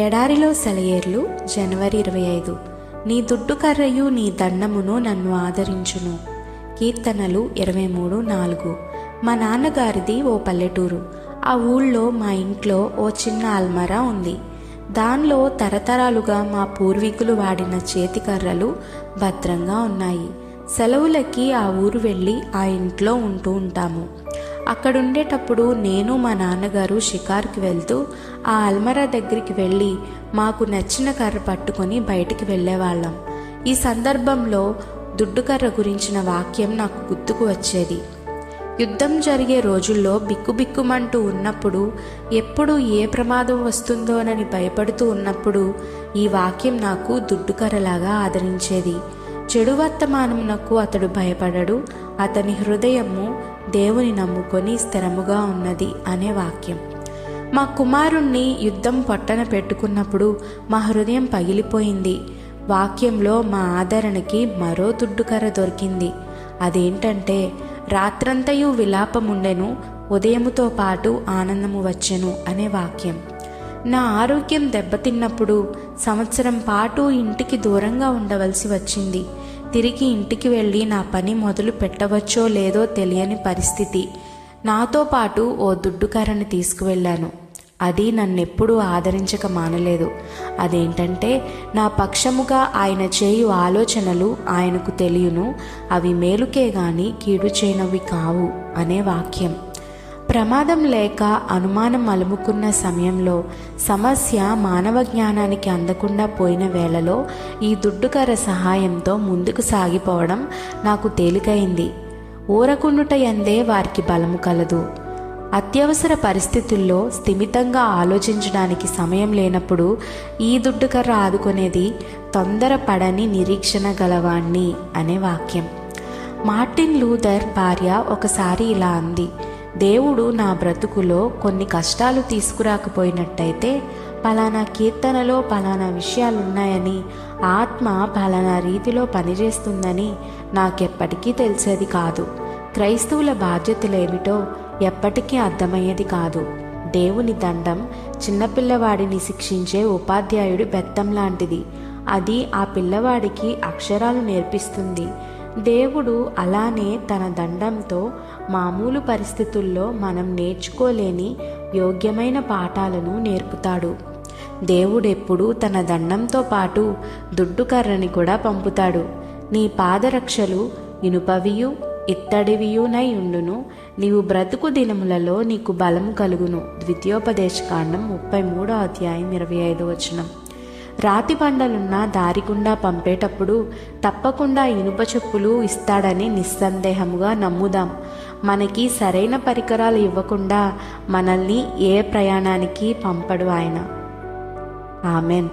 ఎడారిలో సెలయేర్లు జనవరి ఇరవై ఐదు. నీ దుడ్డు కర్రయు నీ దండమును నన్ను ఆదరించును. కీర్తనలు ఇరవై మూడు నాలుగు. మా నాన్నగారిది ఓ పల్లెటూరు. ఆ ఊళ్ళో మా ఇంట్లో ఓ చిన్న అల్మరా ఉంది. దానిలో తరతరాలుగా మా పూర్వీకులు వాడిన చేతికర్రలు భద్రంగా ఉన్నాయి. సెలవులకి ఆ ఊరు వెళ్ళి ఆ ఇంట్లో ఉంటూ ఉంటాము. అక్కడుండేటప్పుడు నేను మా నాన్నగారు షికార్కి వెళ్తూ ఆ అల్మరా దగ్గరికి వెళ్ళి మాకు నచ్చిన కర్ర పట్టుకొని బయటికి వెళ్ళేవాళ్ళం. ఈ సందర్భంలో దుడ్డుకర్ర గురించిన వాక్యం నాకు గుర్తుకు వచ్చేది. యుద్ధం జరిగే రోజుల్లో బిక్కుబిక్కుమంటూ ఉన్నప్పుడు ఎప్పుడు ఏ ప్రమాదం వస్తుందోనని భయపడుతూ ఉన్నప్పుడు ఈ వాక్యం నాకు దుడ్డుకర్రలాగా ఆదరించేది. చెడు వర్తమానమునకు అతడు భయపడడు. అతని హృదయము దేవుని నమ్ముకొని స్థిరముగా ఉన్నది అనే వాక్యం. మా కుమారుణ్ణి యుద్ధం పొట్టన పెట్టుకున్నప్పుడు మా హృదయం పగిలిపోయింది. వాక్యంలో మా ఆదరణకి మరో దుడ్డుకర దొరికింది. అదేంటంటే రాత్రంతయు విలాపముండెను ఉదయముతో పాటు ఆనందము వచ్చెను అనే వాక్యం. నా ఆరోగ్యం దెబ్బతిన్నప్పుడు సంవత్సరం పాటు ఇంటికి దూరంగా ఉండవలసి వచ్చింది. తిరిగి ఇంటికి వెళ్ళి నా పని మొదలు పెట్టవచ్చో లేదో తెలియని పరిస్థితి. నాతో పాటు ఓ దుడ్డుకారని తీసుకువెళ్ళాను. అది నన్నెప్పుడూ ఆదరించక మానలేదు. అదేంటంటే నా పక్షముగా ఆయన చేయు ఆలోచనలు ఆయనకు తెలియను అవి మేలుకే గాని కీడు చేయనవి కావు అనే వాక్యం. ప్రమాదం లేక అనుమానం అలుముకున్న సమయంలో సమస్య మానవ జ్ఞానానికి అందకుండా పోయిన వేళలో ఈ దుడ్డుకర్ర సహాయంతో ముందుకు సాగిపోవడం నాకు తేలికైంది. ఊరకుండుట ఎందే వారికి బలము కలదు. అత్యవసర పరిస్థితుల్లో స్థిమితంగా ఆలోచించడానికి సమయం లేనప్పుడు ఈ దుడ్డుకర్ర ఆదుకునేది తొందరపడని నిరీక్షణ గలవాణ్ణి అనే వాక్యం. మార్టిన్ లూథర్ భార్య ఒకసారి ఇలా అంది. దేవుడు నా బ్రతుకులో కొన్ని కష్టాలు తీసుకురాకపోయినట్టయితే పలానా కీర్తనలో పలానా విషయాలున్నాయని ఆత్మ పలానా రీతిలో పనిచేస్తుందని నాకెప్పటికీ తెలిసేది కాదు. క్రైస్తవుల బాధ్యతలేమిటో ఎప్పటికీ అర్థమయ్యేది కాదు. దేవుని దండం చిన్నపిల్లవాడిని శిక్షించే ఉపాధ్యాయుడి బెత్తం లాంటిది. అది ఆ పిల్లవాడికి అక్షరాలు నేర్పిస్తుంది. దేవుడు అలానే తన దండంతో మామూలు పరిస్థితుల్లో మనం నేర్చుకోలేని యోగ్యమైన పాఠాలను నేర్పుతాడు. దేవుడెప్పుడూ తన దండంతో పాటు దుడ్డుకర్రని కూడా పంపుతాడు. నీ పాదరక్షలు ఇనుపవియు ఇత్తడివియునై ఉండును. నీవు బ్రతుకు దినములలో నీకు బలము కలుగును. ద్వితీయోపదేశకాండం ముప్పై మూడో అధ్యాయం ఇరవై ఐదు వచనం. రాతి బండలున్న దారిగుండా పంపేటప్పుడు తప్పకుండా ఇనుప చెప్పులు ఇస్తాడని నిస్సందేహముగా నమ్ముదాం. మనకి సరైన పరికరాలు ఇవ్వకుండా మనల్ని ఏ ప్రయాణానికి పంపడు ఆయన. ఆమెన్.